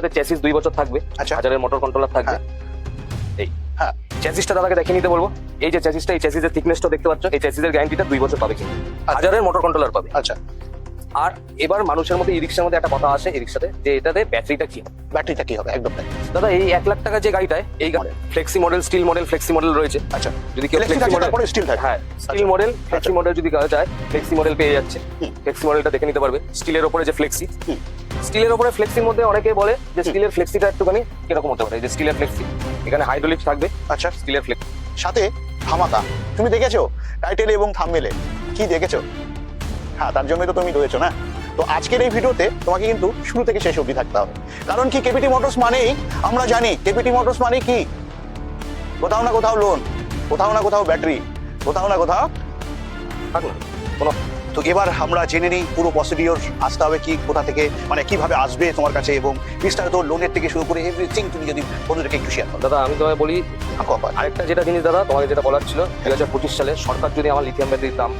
যেটাতে চেসিস দুই বছর থাকবে আচ্ছা। হাজারের মোটর কন্ট্রোলার থাকবে। এই। হ্যাঁ। চেসিসটা দাদাকে দেখে নিতে বলব। এই যে চেসিসটা এই চেসিসের থিকনেসটা দেখতে পাচ্ছ এই চেসিসের গ্যারান্টিটা দুই বছর পাবে কিন্তু হাজারের মোটর কন্ট্রোলার পাবে। আচ্ছা। আর এবার মানুষের মধ্যে ই রিক্সার মধ্যে একটা কথা আসে এই রিক্সাতে যে এটাতে ব্যাটারিটা কি? ব্যাটারিটা কি হবে? একদম দাদা এই এক লাখ টাকা যে গাড়িটায় এই গাড়ি flexi model steel model flexi model রয়েছে। আচ্ছা। যদি কেউ ফ্লেক্সি মডেল তারপরে স্টিল থাকে হ্যাঁ স্টিল মডেল ফ্লেক্সি মডেল যদি কেউ যায় ফ্লেক্সি মডেল পেয়ে যাচ্ছে। ফ্লেক্সি মডেলটা দেখে নিতে পারবে। স্টিলের ওপরে যে ফ্লেক্সি স্টিলের ওপরে ফ্লেক্সির মধ্যে অনেকে বলে যে স্টিলের ফ্লেক্সিটা একটুখানি কীরকম হতে পারে? যে স্টিলের ফ্লেক্সি এখানে হাইড্রোলিক থাকবে। আচ্ছা। স্টিলের ফ্লেক্সি সাথে ধামাকা। তুমি দেখেছ? টাইটেলে এবং থামমেলে কি দেখেছ? হ্যাঁ তার জন্যই তো তুমি রয়েছো না? তো আজকের এই ভিডিওতে তোমাকে কিন্তু শুরু থেকে শেষ অবধি থাকতে হবে। কারণ কি কেপিটি মোটরস মানেই, আমরা জানি কেপিটি মোটরস মানে কি? কোথাও না কোথাও লোন কোথাও না কোথাও ব্যাটারি কোথাও না কোথাও থাকল। কোনো তো এবার আমরা জেনে নিই পুরো প্রসিডিওর আসতে হবে কি কোথা থেকে মানে কীভাবে আসবে তোমার কাছে এবং বিস্তারিত লোনের থেকে শুরু করে এভরিথিং তুমি যদি বন্ধুদেরকে একটু শেয়ার করো। দাদা আমি তোমায় বলি। আরেকটা যেটা জিনিস দাদা তোমাকে যেটা বলার ছিল দুই হাজার পঁচিশ সালে সরকার যদি আমার লিথিয়াম ব্যাটারির দাম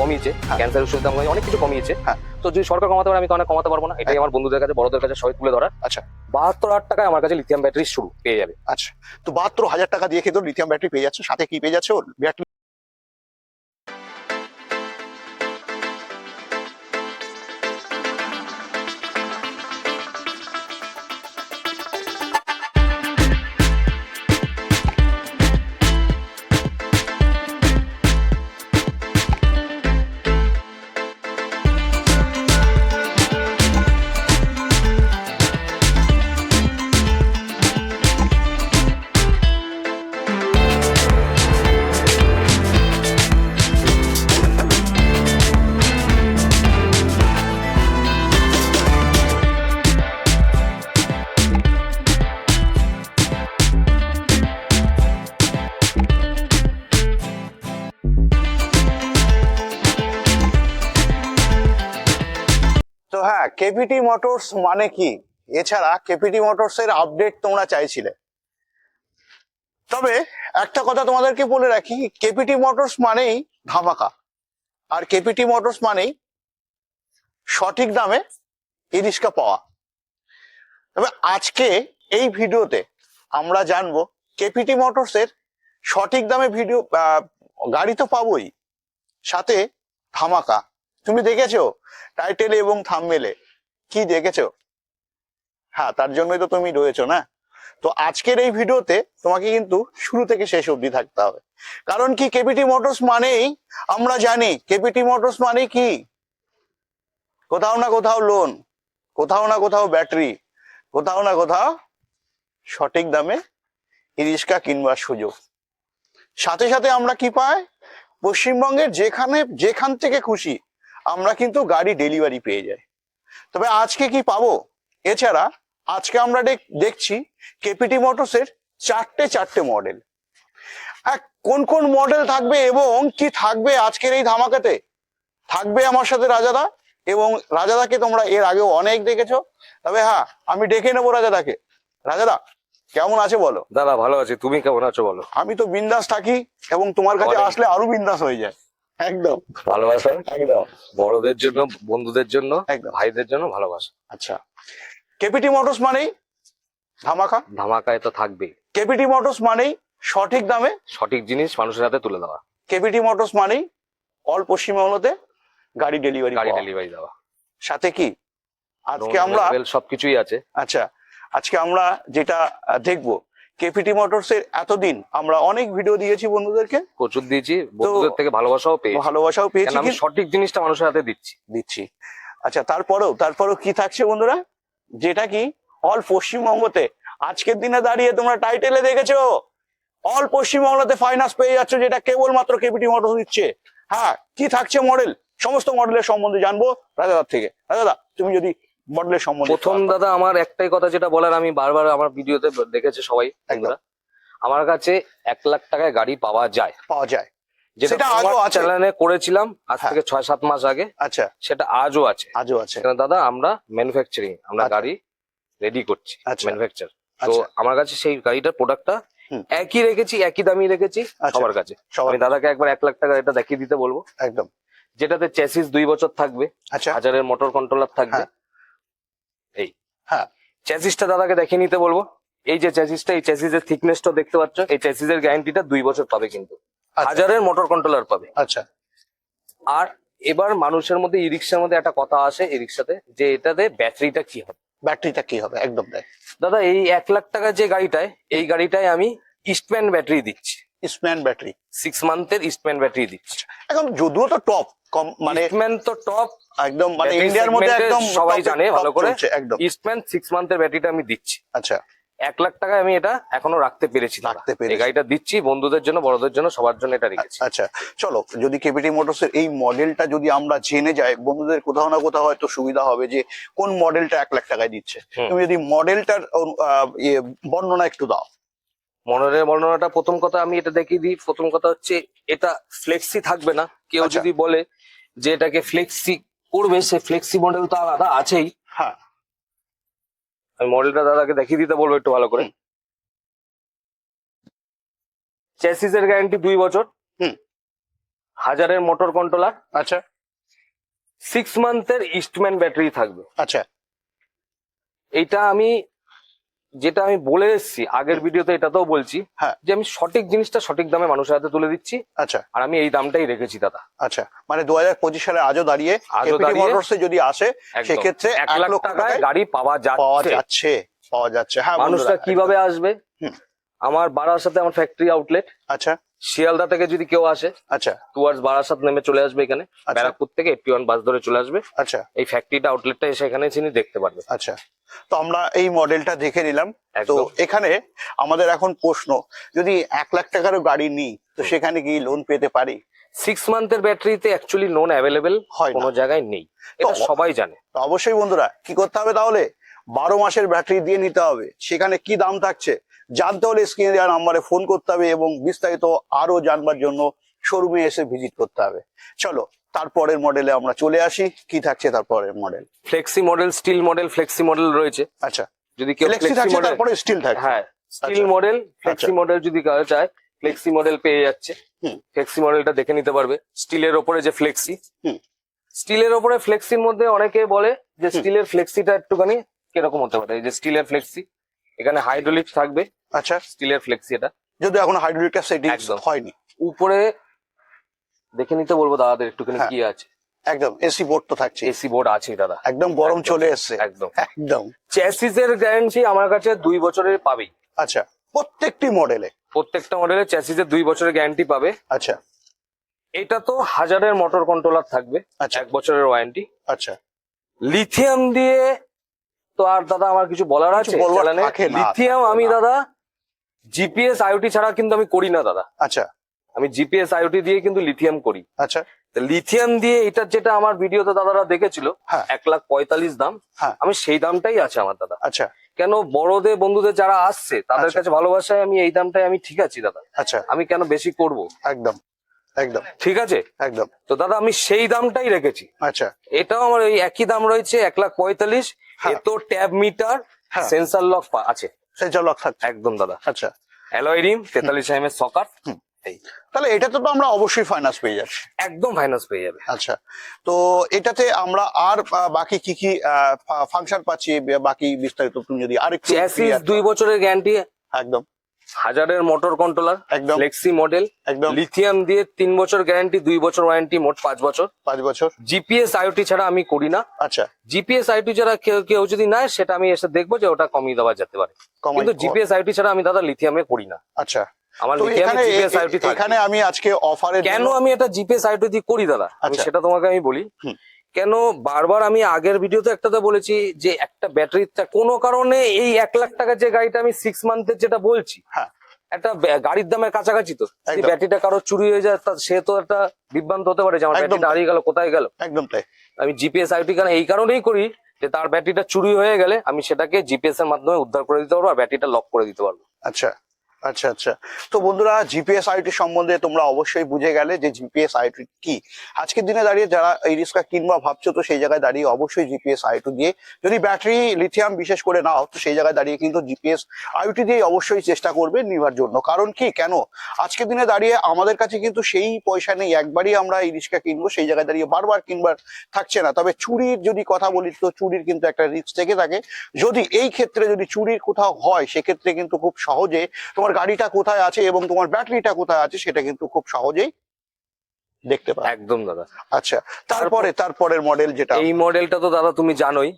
কমিয়েছে হ্যাঁ। ক্যান্সার ওষুধের দাম অনেক কিছু কমিয়েছে হ্যাঁ। তো যদি সরকার কমাতে পারে আমি তো অনেক কমাতে পারব না। এটাই আমার বন্ধুদের কাছে বড়দের কাছে সবাই তুলে ধরা আচ্ছা। বাহাত্তর হাজার টাকায় আমার কাছে লিথিয়াম ব্যাটারি শুরু পেয়ে যাবে। আচ্ছা। তো বাহাত্তর হাজার টাকা দিয়ে খেতে লিথিয়াম ব্যাটারি পেয়ে যাচ্ছে সাথে কি পেয়ে যাচ্ছ? কেপিটি মোটরস মানে কি? এছাড়া কেপিটি মোটরস এর আপডেট তোমরা চাইছিলে। তবে একটা কথা তোমাদেরকে বলে রাখি কেপিটি মোটরস মানেই ধামাকা। আর কেপিটি মোটরস মানেই সঠিক দামে ই পাওয়া। তবে আজকে এই ভিডিওতে আমরা জানব কেপিটি মোটরস এর সঠিক দামে ভিডিও গাড়ি তো পাবোই, সাথে ধামাকা। তুমি দেখেছ? টাইটেলে এবং থামমেলে কি দেখেছ? হ্যাঁ তার জন্যই তো তুমি রয়েছো না? তো আজকের এই ভিডিওতে তোমাকে কিন্তু শুরু থেকে শেষ অবধি থাকতে হবে। কারণ কি কেপিটি মোটরস মানেই, আমরা জানি কেপিটি মোটরস মানে কি? কোথাও না কোথাও লোন কোথাও না কোথাও ব্যাটারি কোথাও না কোথাও সঠিক দামে ই রিক্সা কিনবার সুযোগ। সাথে সাথে আমরা কি পাই? পশ্চিমবঙ্গের যেখানে, যেখান থেকে খুশি, আমরা কিন্তু গাড়ি ডেলিভারি পেয়ে যাই। তবে আজকে কি পাবো? এছাড়া আজকে আমরা দেখ- দেখছি কেপিটি মোটরসের চারটে চারটে মডেল কোন কোন মডেল থাকবে এবং কি থাকবে আজকের এই ধামাকাতে? থাকবে আমার সাথে রাজাদা এবং রাজাদাকে তোমরা এর আগেও অনেক দেখেছ। তবে হ্যাঁ আমি ডেকে নেব রাজাদাকে। রাজাদা কেমন আছে বলো? দাদা ভালো আছি। তুমি কেমন আছো বলো? আমি তো বিন্দাস থাকি এবং তোমার কাছে আসলে আরও বিন্দাস হয়ে যায় একদম। ভালোবাসা? একদম। বড়দের জন্য বন্ধুদের জন্য একদম। ভাইদের জন্য ভালোবাসা। আচ্ছা। কেপিটি মোটরস মানেই ধামাকা? ধামাকায় তো থাকবেই। কেপিটি মোটরস মানেই সঠিক দামে সঠিক জিনিস মানুষের হাতে তুলে দেওয়া। কেপিটি মোটরস মানেই অল পশ্চিমবঙ্গতে গাড়ি ডেলিভারি গাড়ি ডেলিভারি দেওয়া। সাথে কি? আজকে আমরা সবকিছুই আছে। আচ্ছা আজকে আমরা যেটা দেখব কেপিটি মোটরস এর এতদিন আমরা অনেক ভিডিও দিয়েছি বন্ধুদেরকে। প্রচুর দিয়েছি বন্ধুদের থেকে ভালোবাসাও পেয়েছি। ভালোবাসাও পেয়েছি আমি সঠিক জিনিসটা মানুষের হাতে দিচ্ছি। দিচ্ছি। আচ্ছা তারপরেও তারপরেও কি থাকছে বন্ধুরা? যেটা কি? অল পশ্চিমবঙ্গতে আজকের দিনে দাঁড়িয়ে তোমরা টাইটেলে দেখেছ? অল পশ্চিমবঙ্গতে ফাইন্যান্স পেয়ে যাচ্ছ যেটা কেবলমাত্র কেপিটি মোটরস দিচ্ছে। হ্যাঁ কি থাকছে মডেল সমস্ত মডেলের সম্বন্ধে জানব রাজাদার থেকে। রাজাদা তুমি যদি মডেলের সম্বন্ধে প্রথম দাদা আমার একটাই কথা যেটা বলার আমি বারবার আমার ভিডিওতে দেখেছে সবাই একদম। আমার কাছে এক লাখ টাকায় গাড়ি পাওয়া যায়। পাওয়া যায়। যেটা সেটা চ্যানেলে করেছিলাম আজ হ্যাঁ। থেকে ছয় সাত মাস আগে। আচ্ছা। সেটা আজও আছে। আজও আছে। দাদা আমরা ম্যানুফ্যাকচারিং আমরা আচ্ছা। গাড়ি রেডি করছি আচ্ছা। ম্যানুফ্যাকচার তো আচ্ছা। আমার কাছে সেই গাড়িটার প্রোডাক্টটা। একই রেখেছি একই দামি রেখেছি। সবার কাছে। আমি দাদাকে একবার এক লাখ টাকা এটা দেখিয়ে দিতে বলব। একদম। যেটাতে চেসিস দুই বছর থাকবে আচ্ছা। হাজারের মোটর কন্ট্রোলার থাকবে। হ্যাঁ। হ্যাঁ চ্যাসিসটা দাদাকে দেখে নিতে বলব। এই যে চ্যাসিসটা এই চ্যাসিসের থিকনেসটা দেখতে পাচ্ছ এই চ্যাসিসের গ্যারান্টিটা দুই বছর পাবে কিন্তু। আচ্ছা। হাজারের মোটর কন্ট্রোলার পাবে। আচ্ছা। আর এবার মানুষের মধ্যে ই রিক্সার মধ্যে একটা কথা আসে ই রিক্সাতে যে এটাতে ব্যাটারিটা কি হবে? ব্যাটারিটা কি হবে? একদম দাদা এই এক লাখ টাকার যে গাড়িটায় এই গাড়িটায় আমি ইস্টম্যান ব্যাটারি দিচ্ছি। স্প্যান ব্যাটারি সিক্স মান্থের ইস্টম্যান ব্যাটারি দিচ্ছি। এখন যদিও তো টপ কম মানে ইস্টম্যান তো টপ একদম মানে ইন্ডিয়ার মধ্যে একদম সবাই জানে ভালো করে। একদম। ইস্টম্যান সিক্স মান্থের ব্যাটারিটা আমি দিচ্ছি। আচ্ছা। এক লাখ টাকায় আমি এটা এখনও রাখতে পেরেছি রাখতে পেরেছি। গাড়িটা দিচ্ছি বন্ধুদের জন্য বড়দের জন্য সবার জন্য এটা রেখেছি। আচ্ছা চলো যদি কেপিটি মোটরস এর এই মডেলটা যদি আমরা জেনে যাই বন্ধুদের কোথাও না কোথাও হয়তো সুবিধা হবে যে কোন মডেলটা এক লাখ টাকায় দিচ্ছে। তুমি যদি মডেলটার বর্ণনা একটু দাও। মনের বর্ণনাটা প্রথম কথা আমি এটা দেখিয়ে দিই। প্রথম কথা হচ্ছে এটা ফ্লেক্সি থাকবে না। কেউ আচ্ছা। যদি বলে যে এটাকে ফ্লেক্সি করবে সে ফ্লেক্সি মডেল তো আলাদা আছেই। হ্যাঁ। আমি মডেলটা দাদাকে দেখিয়ে দিতে বলব একটু ভালো করে। চ্যাসিসের গ্যারান্টি দুই বছর। হুম। হাজারের মোটর কন্ট্রোলার। আচ্ছা। সিক্স মান্থের ইস্টম্যান ব্যাটারি থাকবে। আচ্ছা। এইটা আমি যেটা আমি বলে এসেছি আগের ভিডিওতে এটাতেও বলছি হ্যাঁ। যে আমি সঠিক জিনিসটা সঠিক দামে মানুষের হাতে তুলে দিচ্ছি আচ্ছা। আর আমি এই দামটাই রেখেছি দাদা। আচ্ছা মানে দু হাজার পঁচিশ সালে আজও দাঁড়িয়ে আজও দাঁড়িয়ে যদি আসে সেক্ষেত্রে এক লাখ টাকায় গাড়ি পাওয়া যাচ্ছে। পাওয়া যাচ্ছে হ্যাঁ মানুষটা কীভাবে আসবে? আমার বাড়ার সাথে আমার ফ্যাক্টরি আউটলেট আচ্ছা। শিয়ালদা থেকে যদি কেউ আসে আচ্ছা। টুয়ার্ডস বারাসাত নেমে চলে আসবে এখানে আচ্ছা। ব্যারাকপুর থেকে এইটটি ওয়ান বাস ধরে চলে আসবে। আচ্ছা। এই ফ্যাক্টরিটা আউটলেটটা এসে এখানে চিনি দেখতে পারবে আচ্ছা। তো আমরা এই মডেলটা দেখে নিলাম। তো এখানে আমাদের এখন প্রশ্ন যদি এক লাখ টাকারও গাড়ি নিই তো সেখানে কি লোন পেতে পারি? সিক্স মান্থের ব্যাটারিতে অ্যাকচুয়ালি নোন অ্যাভেলেবেল হয় কোনো জায়গায় নেই। এটা সবাই জানে। তো অবশ্যই বন্ধুরা কি করতে হবে তাহলে? বারো মাসের ব্যাটারি দিয়ে নিতে হবে। সেখানে কি দাম থাকছে? জানতে হলে স্ক্রিনে দেওয়া নাম্বারে ফোন করতে হবে এবং বিস্তারিত আরও জানবার জন্য শোরুমে এসে ভিজিট করতে হবে। চলো তারপরের মডেলে আমরা চলে আসি। কি থাকছে তারপরের model flexi model steel model flexi model রয়েছে। আচ্ছা যদি কেউ ফ্লেক্সি ফ্লেক্সি তারপরে স্টিল থাকছে। হ্যাঁ স্টিল। Model flexi. মডেল যদি কেউ চায় ফ্লেক্সি মডেল পেয়ে যাচ্ছে। ফ্লেক্সি মডেলটা দেখে নিতে পারবে। স্টিলের ওপরে যে ফ্লেক্সি হুম। স্টিলের ওপরে ফ্লেক্সির মধ্যে অনেকে বলে যে স্টিলের ফ্লেক্সিটা একটুখানি কীরকম হতে পারে? এই যে স্টিলের ফ্লেক্সি এখানে হাইড্রোলিক থাকবে আচ্ছা। স্টিলের ফ্লেক্সি এটা। যদি এখন হাইড্রোলিকটা সেটিং। হয়নি। উপরে দেখে নিতে বলব দাদাদের একটুখানি হ্যাঁ। কি আছে। একদম এসি বোর্ড তো থাকছে। এসি বোর্ড আছে দাদা। একদম গরম চলে এসছে। একদম। একদম। চ্যাসিসের গ্যারান্টি আমার কাছে দুই বছরের পাবেই। আচ্ছা প্রত্যেকটি মডেলে প্রত্যেকটা মডেলের চ্যাসিসের দুই বছরের গ্যারান্টি পাবে। আচ্ছা। এটা তো হাজারের মোটর কন্ট্রোলার থাকবে আচ্ছা। এক বছরের ওয়ারেন্টি আচ্ছা। লিথিয়াম দিয়ে তো আর দাদা আমার কিছু বলার আছে? লিথিয়াম আমি দাদা জিপিএস আইওটি ছাড়া কিন্তু আমি করি না দাদা। আচ্ছা। আমি জিপিএস আইওটি দিয়ে কিন্তু লিথিয়াম করি। আচ্ছা। লিথিয়াম দিয়ে এটার যেটা আমার ভিডিওতে দাদারা দেখেছিল হ্যাঁ। এক লাখ পঁয়তাল্লিশ দাম হ্যাঁ। আমি সেই দামটাই আছে আমার দাদা। আচ্ছা। কেন বড়দের বন্ধুদের যারা আসছে তাদের আচ্ছা। কাছে ভালোবাসায় আমি এই দামটাই আমি ঠিক আছি দাদা। আচ্ছা। আমি কেন বেশি করব? একদম। একদম। ঠিক আছে? একদম। তো দাদা আমি সেই দামটাই রেখেছি। আচ্ছা। এটাও আমার ওই একই দাম রয়েছে এক লাখ পঁয়তাল্লিশ। হ্যাঁ। এ তো ট্যাব মিটার হ্যাঁ। সেন্সার লক আছে। সেন্সর লক থাকছে। একদম দাদা। আচ্ছা। অ্যালয় রিম তেতাল্লিশ এম এর সকার। তাহলে এটাতে তো আমরা অবশ্যই ফাইন্যান্স পেয়ে যাচ্ছি। একদম ফাইন্যান্স পেয়ে যাবে। আচ্ছা। তো এটাতে আমরা আর বাকি কি কি ফাংশন পাচ্ছি বাকি বিস্তারিত তুমি যদি clear দুই বছরের গ্যারান্টি একদম। হাজারের মোটর কন্ট্রোলার একদম। ফ্লেক্সি মডেল একদম। লিথিয়াম দিয়ে তিন বছর গ্যারান্টি দুই বছর ওয়ারেন্টি মোট পাঁচ বছর। পাঁচ বছর। জিপিএস আইওটি ছাড়া আমি করি না। আচ্ছা। জিপিএস আইওটি ছাড়া কেউ কেউ যদি নেয় সেটা আমি এসে দেখব যে ওটা কমিয়ে দেওয়া যেতে পারে। কিন্তু জিপিএস আইওটি ছাড়া আমি দাদা লিথিয়ামে করি না। আচ্ছা। আমার লিথিয়ামে জিপিএস আইওটি এখানে আমি আজকে অফারে কেন আমি এটা জিপিএস আইওটি দিয়ে করি দাদা? আমি আচ্ছা। সেটা তোমাকে আমি বলি। কেন বারবার আমি আগের ভিডিওতে একটাতে বলেছি যে একটা ব্যাটারি কোনো কারণে এই এক লাখ টাকা যে গাড়িটা আমি সিক্স মান্থের যেটা বলছি হ্যাঁ। একটা গাড়ির দামের কাছাকাছি তো। ব্যাটারিটা কারও চুরি হয়ে যায় তা সে তো একটা বিভ্রান্ত হতে পারে যে আমার একদম ব্যাটারিটা হারিয়ে গেল কোথায় গেল? একদম তাই। আমি জিপিএস আইওটি কেন এই কারণেই করি যে তার ব্যাটারিটা চুরি হয়ে গেলে আমি সেটাকে জিপিএস এর মাধ্যমে উদ্ধার করে দিতে পারব আর ব্যাটারিটা লক করে দিতে পারব। আচ্ছা। আচ্ছা আচ্ছা। তো বন্ধুরা জিপিএস আইটি সম্বন্ধে তোমরা অবশ্যই বুঝে গেলে যে জিপিএস আইটি কি। আজকের দিনে দাঁড়িয়ে যারা এই রিক্সা কিনবা ভাবছ, তো সেই জায়গায় দাঁড়িয়ে অবশ্যই জিপিএস আইটি দিয়ে। যদি ব্যাটারি লিথিয়াম বিশেষ করে নাও, তো সেই জায়গায় দাঁড়িয়ে কিন্তু জিপিএস আইটি দিয়ে অবশ্যই চেষ্টা করবে নেওয়ার জন্য। কারণ কি? কেন? আজকের দিনে দাঁড়িয়ে আমাদের কাছে কিন্তু সেই পয়সা নেই। একবারই আমরা এই রিক্সা কিনবো, সেই জায়গায় দাঁড়িয়ে বারবার কিনবার থাকছে না। তবে চুরির যদি কথা বলি, তো চুরির কিন্তু একটা রিস্ক থেকে থাকে। যদি এই ক্ষেত্রে যদি চুরির কোথাও হয়, সেক্ষেত্রে কিন্তু খুব সহজে তোমার গাড়িটা কোথায় আছে এবং তোমার ব্যাটারিটা কোথায় আছে সেটা কিন্তু খুব সহজেই দেখতে পাবে একদম দাদা। আচ্ছা তারপরে তারপরের মডেল যেটা এই মডেলটা তো দাদা তুমি জানোই।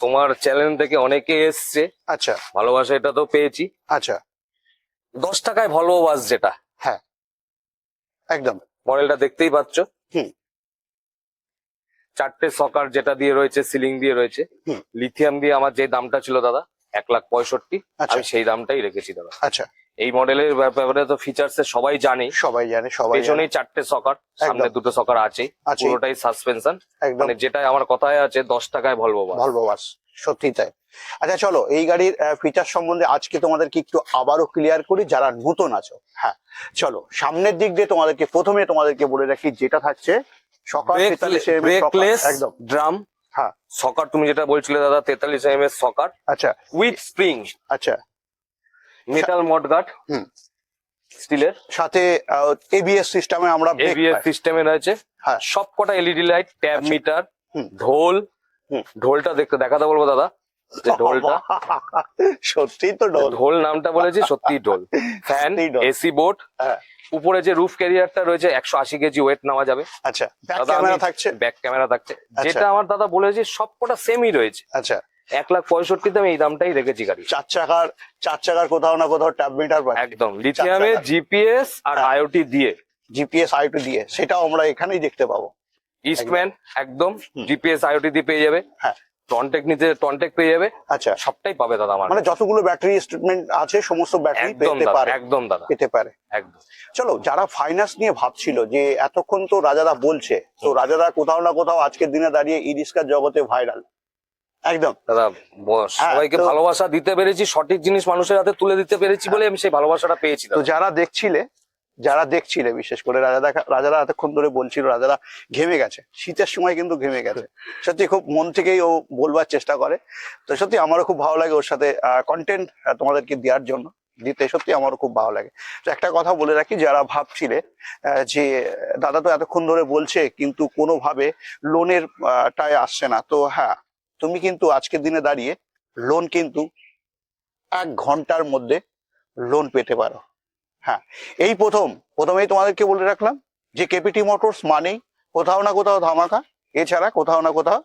তোমার চ্যানেল থেকে অনেকে এসছে। আচ্ছা। ভালোবাসা এটা তো পেয়েছি। আচ্ছা। দশ টাকায় ভলভো বাস যেটা। হ্যাঁ। একদম। মডেলটা দেখতেই পাচ্ছ। হুম। চারটে সকার যেটা দিয়ে রয়েছে সিলিং দিয়ে রয়েছে। লিথিয়াম দিয়ে আমার যে দামটা ছিল দাদা এক লাখ পঁয়ষট্টি আচ্ছা। আমি সেই দামটাই রেখেছি দাদা। আচ্ছা। এই মডেলের ব্যাপারে তো ফিচার্স সবাই জানে। সবাই জানে সবাই জানে। পেছনেই চারটে সকার সামনে দুটো সকার আছে পুরোটাই সাসপেনশন মানে যেটাই আমার কথায় আছে দশ টাকায় ভলভো বাস ভলভো বাস সত্যি তাই। আচ্ছা চলো এই গাড়ির ফিচার সম্বন্ধে আজকে তোমাদেরকে একটু আবারও ক্লিয়ার করি যারা নতুন আছো। হ্যাঁ চলো সামনের দিক দিয়ে তোমাদেরকে প্রথমে তোমাদেরকে বলে রাখি যেটা থাকছে সকাল একদম। ড্রাম হ্যাঁ। সকার তুমি যেটা বলছিলে দাদা তেতাল্লিশ এম এর সকার আচ্ছা উইথ স্প্রিং আচ্ছা মেটাল মডগার্ড হুম। স্টিলের সাথে এবিএস সিস্টেমে আমরা এবিএস সিস্টেমে রয়েছে হ্যাঁ। সব কটা এলইডি লাইট ট্যাব। মিটার। ঢোল হুম। ঢোলটা দেখতে দেখাতে বলব দাদা যে ঢোলটা সত্যি তো ডোল ঢোল নামটা বলেছি সত্যি ঢোল ফ্যান এসি বোর্ড হ্যাঁ। উপরে যে রুফ ক্যারিয়ারটা রয়েছে একশো আশি কেজি ওয়েট নেওয়া যাবে। আচ্ছা ব্যাক ক্যামেরা থাকছে? ব্যাক ক্যামেরা থাকছে। আচ্ছা। যেটা আমার দাদা বলেছে সব কটা সেমই রয়েছে। আচ্ছা। এক লাখ পঁয়ষট্টিতে আমি এই দামটাই রেখেছি গাড়ি। চার চাকার চার চাকার কোথাও না কোথাও ট্যাব মিটার একদম। লিথিয়ামে জিপিএস আর হ্যাঁ। আইওটি দিয়ে। জিপিএস আইটু দিয়ে। সেটাও আমরা এখানেই দেখতে পাবো। ইস্টম্যান একদম। জিপিএস আইওটি দিয়ে পেয়ে যাবে। হ্যাঁ। টনটেক নিতে টনটেক পেয়ে যাবে। আচ্ছা। সবটাই পাবে দাদা আমার মানে যতগুলো ব্যাটারি স্টেটমেন্ট আছে সমস্ত ব্যাটারি পেতে পারে। একদম দাদা। পেতে পারে। একদম। চলো যারা ফাইন্যান্স নিয়ে ভাবছিল যে এতক্ষণ তো রাজাদা বলছে তো রাজাদা কোথাও না কোথাও আজকের দিনে দাঁড়িয়ে ই রিক্সার জগতে ভাইরাল একদম। দাদা হ্যাঁ, সবাইকে ভালোবাসা দিতে পেরেছি সঠিক জিনিস মানুষের হাতে তুলে দিতে পেরেছি বলে আমি সেই ভালোবাসাটা পেয়েছি তো যারা দেখছিলে যারা দেখছিলে, বিশেষ করে রাজাদা রাজারা এতক্ষণ ধরে বলছিল, রাজারা ঘেমে গেছে। শীতের সময় কিন্তু ঘেমে গেছে। সত্যি খুব মন থেকেই ও বলবার চেষ্টা করে। তো সত্যি আমারও খুব ভালো লাগে ওর সাথে কন্টেন্ট তোমাদেরকে দেওয়ার জন্য। দিতে সত্যি আমারও খুব ভালো লাগে। তো একটা কথা বলে রাখি, যারা ভাবছিলে যে দাদা তো এতক্ষণ ধরে বলছে, কিন্তু কোনোভাবে লোনের টায় আসছে না। তো হ্যাঁ তুমি কিন্তু আজকের দিনে দাঁড়িয়ে লোন কিন্তু এক ঘণ্টার মধ্যে লোন পেতে পারো। হ্যাঁ এই প্রথম প্রথমেই তোমাদেরকে বলে রাখলাম যে কেপিটি মোটরস মানেই কোথাও না কোথাও ধামাকা। এছাড়া কোথাও না কোথাও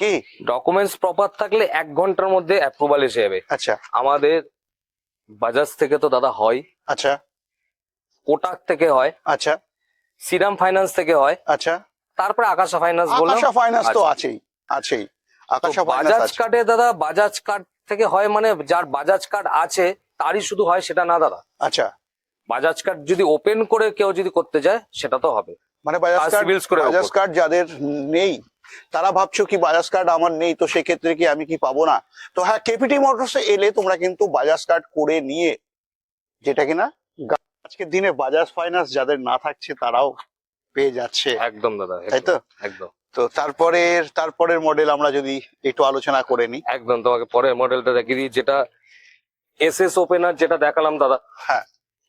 কি? ডকুমেন্টস প্রপার থাকলে এক ঘণ্টার মধ্যে অ্যাপ্রুভাল এসে যাবে। আচ্ছা। আমাদের বাজাজ থেকে তো দাদা হয়। আচ্ছা। কোটাক থেকে হয়। আচ্ছা। সিরাম ফাইন্যান্স থেকে হয়। আচ্ছা। তারপরে আকাশা ফাইন্যান্স বললাম। আকাশা ফাইন্যান্স তো আচ্ছা। আছেই আছেই। আকাশা বাজাজ কার্ডে দাদা বাজাজ কার্ড থেকে হয় মানে যার বাজাজ কার্ড আছে তারই শুধু হয় সেটা না দাদা। আচ্ছা। বাজাজ কার্ড যদি ওপেন করে কেউ যদি করতে যায় সেটা তো হবে। মানে বাজাজ কার্ড বাজাজ কার্ড যাদের নেই তারা ভাবছ কি বাজাজ কার্ড আমার নেই তো সেক্ষেত্রে কি আমি কি পাবো না? তো হ্যাঁ কেপিটি মোটরস এলে তোমরা কিন্তু বাজাজ কার্ড করে নিয়ে যেটা কিনা আজকের দিনে বাজাজ ফাইন্যান্স যাদের না থাকছে তারাও পেয়ে যাচ্ছে। একদম দাদা তাই তো? একদম। তো তারপরের তারপরের মডেল আমরা যদি একটু আলোচনা করে নিই। একদম তোমাকে পরের মডেলটা দেখিয়ে দিই যেটা এস এস ওপেনার যেটা দেখালাম দাদা। হ্যাঁ।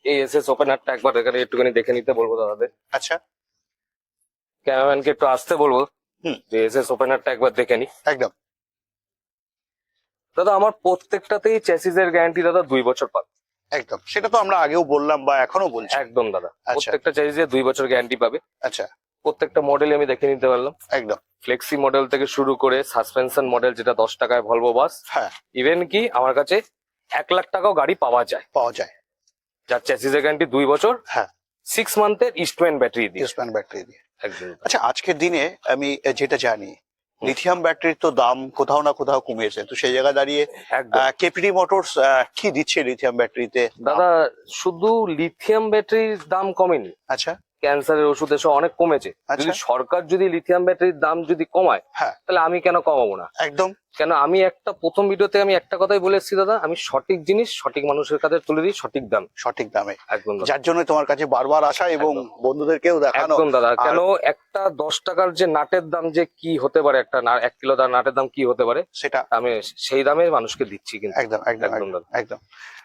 এই এস এস ওপেনারটা একবার এখানে একটুখানি দেখে নিতে বলব দাদাদের। আচ্ছা। ক্যামেরাম্যানকে একটু আসতে বলব। যে এস এস ওপেনারটা একবার দেখে নি। একদম। দাদা আমার প্রত্যেকটাতেই চ্যাসিসের গ্যারান্টি দাদা দুই বছর পাবে। একদম। সেটা তো আমরা আগেও বললাম বা এখনও বলছি। একদম দাদা। আচ্ছা। প্রত্যেকটা চ্যাসিসে দুই বছর গ্যারান্টি পাবে। আচ্ছা। প্রত্যেকটা মডেল আমি দেখে নিতে পারলাম। একদম। ফ্লেক্সি মডেল থেকে শুরু করে সাসপেনশন মডেল যেটা দশ টাকায় ভলভো বাস হ্যাঁ। ইভেন কি আমার কাছে এক লাখ টাকাও গাড়ি পাওয়া যায়। পাওয়া যায়। যার চ্যাসিসের গ্যারান্টি দুই বছর হ্যাঁ। সিক্স মান্থের ইস্টম্যান ব্যাটারি দিয়ে। ইস্টম্যান ব্যাটারি দিয়ে। একদম। আচ্ছা আজকের দিনে আমি যেটা জানি লিথিয়াম ব্যাটারির তো দাম কোথাও না কোথাও কমেছে তো সেই জায়গায় দাঁড়িয়ে কেপিডি মোটরস কি দিচ্ছে লিথিয়াম ব্যাটারিতে দাদা শুধু লিথিয়াম ব্যাটারির দাম কমেনি। আচ্ছা। ক্যান্সারের ওষুধ এসব অনেক কমেছে। আচ্ছা। যদি সরকার যদি লিথিয়াম ব্যাটারির দাম যদি কমায় হ্যাঁ। তাহলে আমি কেন কমাবো না? একদম। কেন আমি একটা প্রথম ভিডিওতে আমি একটা কথাই বলে এসেছি দাদা আমি সঠিক জিনিস সঠিক মানুষের কাছে তুলে দিই সঠিক দাম। সঠিক দামে। একদম যার জন্য তোমার কাছে বারবার আসা এবং বন্ধুদেরকেও দেখানো। একদম দাদা। কেন একটা দশ টাকার যে নাটের দাম যে কি হতে পারে একটা এক কিলো দাম নাটের দাম কি হতে পারে সেটা। আমি সেই দামে মানুষকে দিচ্ছি কিন্তু। একদম একদম একদম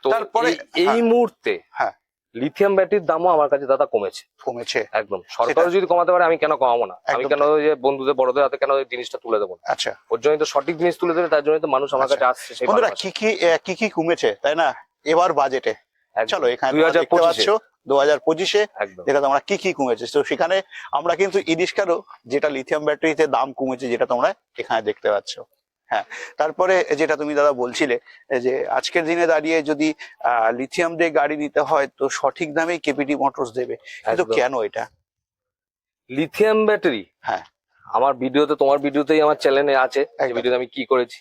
তো তারপরে- এই- এই মুহূর্তে হ্যাঁ। লিথিয়াম ব্যাটারির দামও আমার কাছে দাদা কমেছে। কমেছে। একদম। সরকার যদি কমাতে পারে আমি কেন কমাবো না? আমি কেন ওই যে বন্ধুদের বড়দের হাতে কেন ওই জিনিসটা তুলে দেবো আচ্ছা। ওর জন্য তো সঠিক জিনিস তুলে দেবে তার জন্য তো মানুষ আমার আচ্ছা। কাছে আসছে বন্ধুরা কি কি কি কি কমেছে তাই না? এবার বাজেটে। চলো এখানে দুই হাজার দেখতে পাচ্ছ দু হাজার পঁচিশে যেটা তোমরা কি কি কমেছে। তো সেখানে আমরা কিন্তু ইডিসকারও যেটা লিথিয়াম ব্যাটারিতে দাম কমেছে যেটা তোমরা এখানে দেখতে পাচ্ছ। হ্যাঁ তারপরে যেটা তুমি দাদা বলছিলে যে আজকের দিনে দাঁড়িয়ে যদি লিথিয়াম দিয়ে গাড়ি নিতে হয় তো সঠিক দামেই কেপিটি মোটরস দেবে। কিন্তু কেন এটা? লিথিয়াম ব্যাটারি হ্যাঁ। আমার ভিডিওতে তোমার ভিডিওতেই আমার চ্যানেলে আছে ভিডিওতে আমি কি করেছি।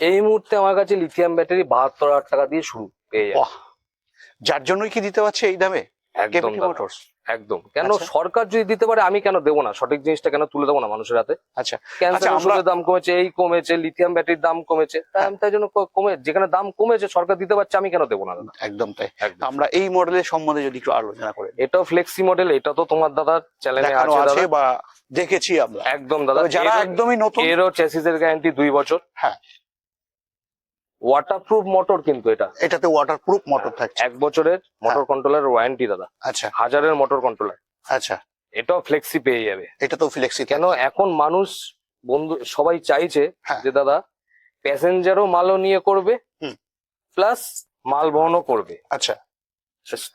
এই মুহূর্তে আমার কাছে লিথিয়াম ব্যাটারি বাহাত্তর হাজার টাকা দিয়ে শুরু পেয়ে যাবে। যার জন্যই কি দিতে পারছে এই দামে? কেপিটি মোটরস একদম। কেন আচ্ছা। সরকার যদি দিতে পারে আমি কেন দেবো না? সঠিক জিনিসটা কেন তুলে দেবো না মানুষের হাতে? আচ্ছা। ক্যান্সার আচ্ছা, ওষুধের দাম কমেছে এই কমেছে লিথিয়াম ব্যাটারির দাম কমেছে তাই জন্য কমে যেখানে দাম কমেছে সরকার দিতে পারছে আমি কেন দেবো না একদম তাই। আমরা এই মডেলের সম্বন্ধে যদি একটু আলোচনা করে। এটাও ফ্লেক্সি মডেল এটা তো তোমার দাদার চ্যানেলে আছে আছে বা দেখেছি আমরা। একদম দাদা। যারা একদমই নতুন এরও চেসিসের গ্যারান্টি দুই বছর। হ্যাঁ। ওয়াটারপ্রুফ মোটর কিন্তু এটা। এটাতে ওয়াটার প্রুফ মোটর থাকছে। এক বছরের। মোটর কন্ট্রোলার ওয়ারেন্টি দাদা। আচ্ছা। হাজারের মোটর কন্ট্রোলার আচ্ছা। এটাও ফ্লেক্সি পেয়ে যাবে। এটা তো ফ্লেক্সি কেন এখন মানুষ বন্ধু সবাই চাইছে হ্যাঁ। যে দাদা প্যাসেঞ্জারও মালও নিয়ে করবে হুম। প্লাস মাল বহনও করবে। আচ্ছা।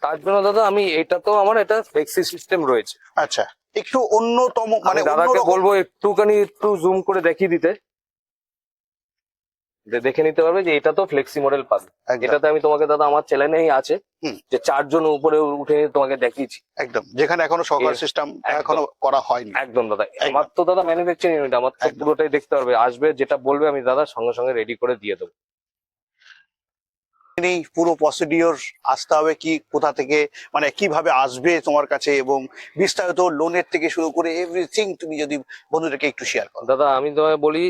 তার জন্য দাদা আমি এটা তো আমার এটা ফ্লেক্সি সিস্টেম রয়েছে। আচ্ছা। একটু অন্যতম মানে দাদাকে বলব একটুখানি একটু জুম করে দেখিয়ে দিতে। দেখে নিতে পারবে যে এটা তো ফ্লেক্সি মডেল পাবে। এটাতে আমি তোমাকে দাদা আমার চ্যানেলেই আছে। যে চারজন উপরে উঠে তোমাকে দেখিয়েছি। একদম। যেখানে এখনও সরকার সিস্টেম এখনও করা হয়নি। একদম দাদা। আমার তো দাদা ম্যানুফ্যাকচারিং ইউনিট আমার তো। পুরোটাই দেখতে পারবে। আসবে যেটা বলবে আমি দাদা সঙ্গে সঙ্গে রেডি করে দিয়ে দেবো। এই পুরো প্রসিডিওর আসতে হবে কি কোথা থেকে মানে কীভাবে আসবে তোমার কাছে এবং বিস্তারিত লোনের থেকে শুরু করে এভরিথিং তুমি যদি বন্ধুদেরকে একটু শেয়ার করো। দাদা আমি তোমায় বলি।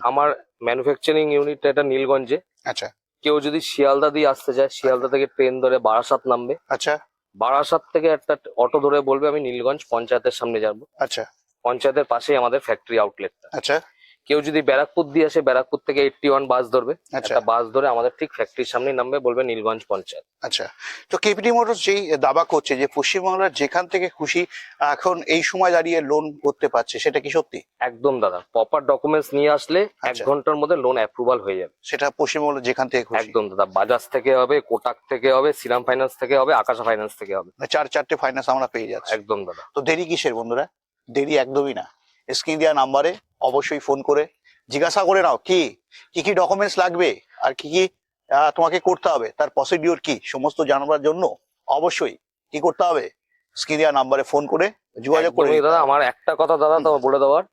আমার ম্যানুফ্যাকচারিং ইউনিটটা এটা নীলগঞ্জে। আচ্ছা। কেউ যদি শিয়ালদা দিয়ে আসতে চায় শিয়ালদা থেকে ট্রেন ধরে বারাসাত নামবে। আচ্ছা। বারাসাত থেকে একটা অটো ধরে বলবে আমি নীলগঞ্জ পঞ্চায়েতের সামনে যাব। আচ্ছা। পঞ্চায়েতের পাশেই আমাদের ফ্যাক্টরি আউটলেট আচ্ছা। কেউ যদি ব্যারাকপুর দিয়ে আসে ব্যারাকপুর থেকে এইটটি ওয়ান বাস ধরবে। আচ্ছা। একটা বাস ধরে আমাদের ঠিক ফ্যাক্টরির সামনে নামবে বলবে নীলগঞ্জ পঞ্চায়েত। আচ্ছা। তো কেপিটি মোটরস যেই দাবা করছে যে পশ্চিমবাংলার যেখান থেকে খুশি এখন এই সময় দাঁড়িয়ে লোন করতে পারছে সেটা কি সত্যি? একদম দাদা প্রপার ডকুমেন্টস নিয়ে আসলে এক আচ্ছা। ঘণ্টার মধ্যে লোন অ্যাপ্রুভাল হয়ে যাবে। সেটা পশ্চিমবাংলার যেখান থেকে খুশি। একদম দাদা বাজাজ থেকে হবে কোটাক থেকে হবে শ্রীরাম ফাইন্যান্স থেকে হবে আকাশা ফাইন্যান্স থেকে হবে। মানে চার চারটে ফাইন্যান্স আমরা পেয়ে যাচ্ছি। একদম দাদা। তো দেরি কিসের বন্ধুরা? দেরি একদমই না। স্ক্রিন দেওয়া নাম্বারে অবশ্যই ফোন করে জিজ্ঞাসা করে নাও কি কি কি ডকুমেন্টস লাগবে আর কি কি তোমাকে করতে হবে তার প্রসিডিওর কি সমস্ত জানাবার জন্য অবশ্যই কি করতে হবে স্ক্রিন দেওয়া নাম্বারে ফোন করে যোগাযোগ করে দাদা আমার একটা কথা দাদা তো বলে দেওয়ার।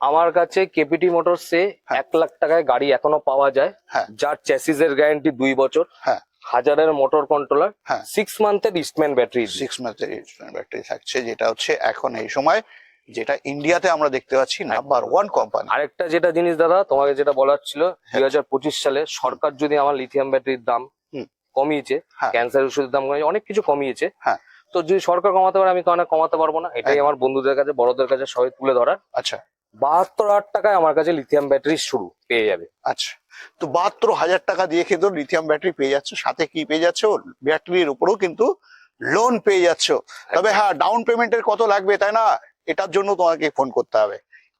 আমার কাছে কেপিটি মোটরসে হ্যাঁ। এক লাখ টাকায় গাড়ি এখনও পাওয়া যায় হ্যাঁ। যার চ্যাসিসের গ্যারান্টি দুই বছর হ্যাঁ। হাজারের মোটর কন্ট্রোলার। সিক্স মান্থের ইস্টম্যান ব্যাটারি সিক্স মান্থের ইস্টম্যান ব্যাটারি থাকছে যেটা হচ্ছে এখন এই সময় যেটা ইন্ডিয়াতে আমরা দেখতে পাচ্ছি নাম্বার ওয়ান কোম্পানি আরেকটা যেটা জিনিস দাদা তোমাকে যেটা বলার ছিল হ্যাঁ। দুই সালে সরকার যদি আমার লিথিয়াম ব্যাটারির দাম। কমিয়েছে। ক্যান্সার ওষুধের দাম কমিয়েছে অনেক কিছু কমিয়েছে। হ্যাঁ। তো যদি সরকার কমাতে পারে আমি কেন কমাতে পারব না। এটাই আমার বন্ধুদের কাছে বড়দের কাছে সবাই তুলে ধরার। আচ্ছা। বাহাত্তর হাজার টাকায় আমার কাছে লিথিয়াম ব্যাটারি শুরু পেয়ে যাবে। আচ্ছা। তো বাহাত্তর হাজার টাকা দিয়ে কিন্তু লিথিয়াম ব্যাটারি পেয়ে যাচ্ছে। সাথে কি পেয়ে যাচ্ছ? ব্যাটারির উপরেও কিন্তু লোন পেয়ে যাচ্ছ। তবে হ্যাঁ ডাউন পেমেন্টের কত লাগবে তাই না? এটার জন্য তোমাকে ফোন করতে হবে।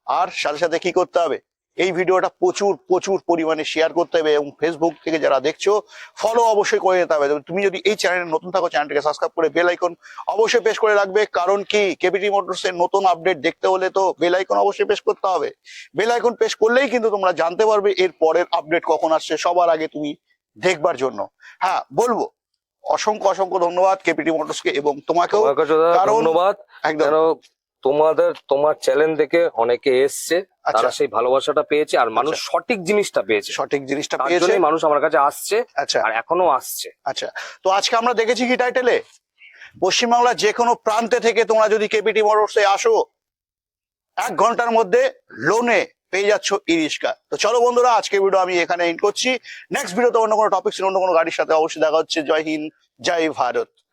আর সাথে সাথে কি করতে হবে? এই ভিডিওটা প্রচুর প্রচুর পরিমাণে শেয়ার করতে হবে এবং ফেসবুক থেকে যারা দেখছ ফলো অবশ্যই করে নিতে হবে। তুমি যদি এই চ্যানেলে নতুন থাকো চ্যানেলটাকে সাবস্ক্রাইব করে বেল আইকন অবশ্যই প্রেস করে রাখবে। কারণ কি? কেপিটি মোটরস এর নতুন আপডেট দেখতে হলে তো বেল আইকন অবশ্যই প্রেস করতে হবে। বেল আইকন প্রেস করলেই কিন্তু তোমরা জানতে পারবে এর পরের আপডেট কখন আসছে। সবার আগে তুমি দেখবার জন্য। হ্যাঁ বলব। অসংখ্য অসংখ্য ধন্যবাদ কেপিটি মোটরসকে এবং তোমাকেও। ধন্যবাদ। একদম। তোমাদের তোমার চ্যানেল দেখে অনেকে এসছে আচ্ছা। তারা সেই ভালোবাসাটা পেয়েছে আর মানুষ সঠিক জিনিসটা পেয়েছে। সঠিক জিনিসটা পেয়েছে। মানুষ আমার কাছে আসছে আচ্ছা। আর এখনও আসছে। আচ্ছা। তো আজকে আমরা দেখেছি কি টাইটেলে পশ্চিমবাংলার যে কোনো প্রান্তে থেকে তোমরা যদি কেপিটি মোটরসে আসো এক ঘণ্টার মধ্যে লোনে পেয়ে যাচ্ছ ই রিক্সা তো চলো বন্ধুরা আজকে ভিডিও আমি এখানে এন্ড করছি। নেক্সট ভিডিওতে অন্য কোনো টপিক অন্য কোনো গাড়ির সাথে অবশ্যই দেখা হচ্ছে। জয় হিন্দ জয় ভারত।